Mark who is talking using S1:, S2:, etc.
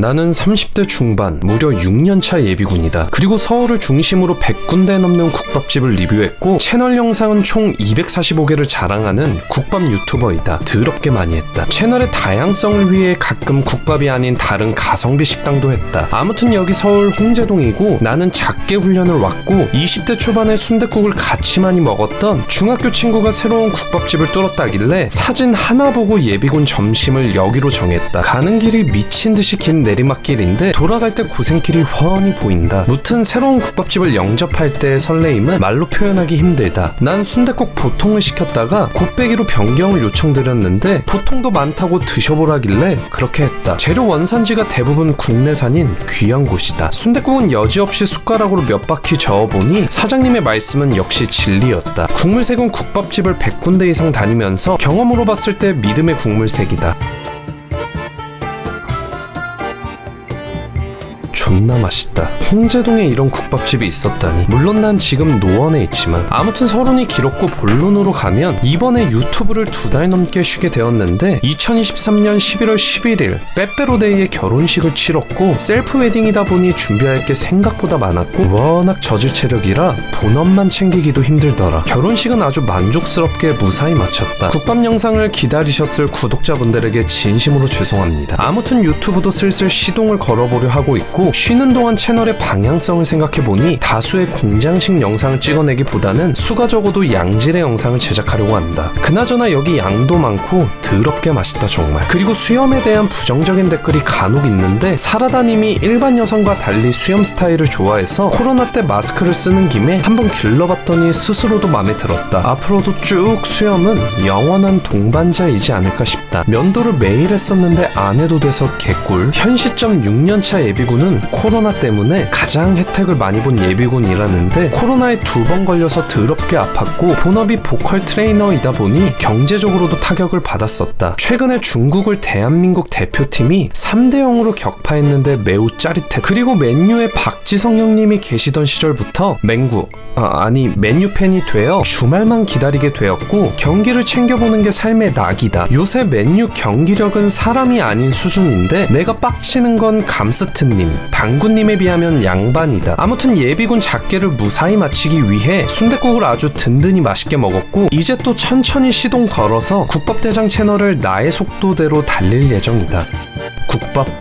S1: 나는 30대 중반, 무려 6년차 예비군이다. 그리고 서울을 중심으로 100군데 넘는 국밥집을 리뷰했고 채널 영상은 총 245개를 자랑하는 국밥 유튜버이다. 더럽게 많이 했다. 채널의 다양성을 위해 가끔 국밥이 아닌 다른 가성비 식당도 했다. 아무튼 여기 서울 홍제동이고 나는 작게 훈련을 왔고 20대 초반에 순댓국을 같이 많이 먹었던 중학교 친구가 새로운 국밥집을 뚫었다길래 사진 하나 보고 예비군 점심을 여기로 정했다. 가는 길이 미친 듯이 긴 내리막길인데 돌아갈 때 고생길이 훤히 보인다. 무튼 새로운 국밥집을 영접할 때의 설레임은 말로 표현하기 힘들다. 난 순댓국 보통을 시켰다가 곱빼기로 변경을 요청드렸는데 보통도 많다고 드셔보라길래 그렇게 했다. 재료 원산지가 대부분 국내산인 귀한 곳이다. 순댓국은 여지없이 숟가락으로 몇 바퀴 저어보니 사장님의 말씀은 역시 진리였다. 국물색은 국밥집을 100군데 이상 다니면서 경험으로 봤을 때 믿음의 국물색이다. 존나 맛있다. 홍제동에 이런 국밥집이 있었다니. 물론 난 지금 노원에 있지만 아무튼 서론이 길었고 본론으로 가면 이번에 유튜브를 두 달 넘게 쉬게 되었는데 2023년 11월 11일 빼빼로데이에 결혼식을 치렀고 셀프 웨딩이다 보니 준비할 게 생각보다 많았고 워낙 저질 체력이라 본업만 챙기기도 힘들더라. 결혼식은 아주 만족스럽게 무사히 마쳤다. 국밥 영상을 기다리셨을 구독자분들에게 진심으로 죄송합니다. 아무튼 유튜브도 슬슬 시동을 걸어보려 하고 있고 쉬는 동안 채널의 방향성을 생각해보니 다수의 공장식 영상을 찍어내기보다는 수가 적어도 양질의 영상을 제작하려고 한다. 그나저나 여기 양도 많고 더럽게 맛있다 정말. 그리고 수염에 대한 부정적인 댓글이 간혹 있는데 사라다님이 일반 여성과 달리 수염 스타일을 좋아해서 코로나 때 마스크를 쓰는 김에 한번 길러봤더니 스스로도 마음에 들었다. 앞으로도 쭉 수염은 영원한 동반자이지 않을까 싶다. 면도를 매일 했었는데 안 해도 돼서 개꿀. 현 시점 6년차 예비군은 코로나 때문에 가장 혜택을 많이 본 예비군이라는데 코로나에 두 번 걸려서 더럽게 아팠고 본업이 보컬 트레이너이다 보니 경제적으로도 타격을 받았었다. 최근에 중국을 대한민국 대표팀이 3대 0으로 격파했는데 매우 짜릿해. 그리고 맨유에 박지성 형님이 계시던 시절부터 맹구 아, 아니 맨유 팬이 되어 주말만 기다리게 되었고 경기를 챙겨보는 게 삶의 낙이다. 요새 맨유 경기력은 사람이 아닌 수준인데 내가 빡치는 건 감스트님, 당구님에 비하면 양반이다. 아무튼 예비군 작계를 무사히 마치기 위해 순댓국을 아주 든든히 맛있게 먹었고 이제 또 천천히 시동 걸어서 국밥대장 채널을 나의 속도대로 달릴 예정이다. 국밥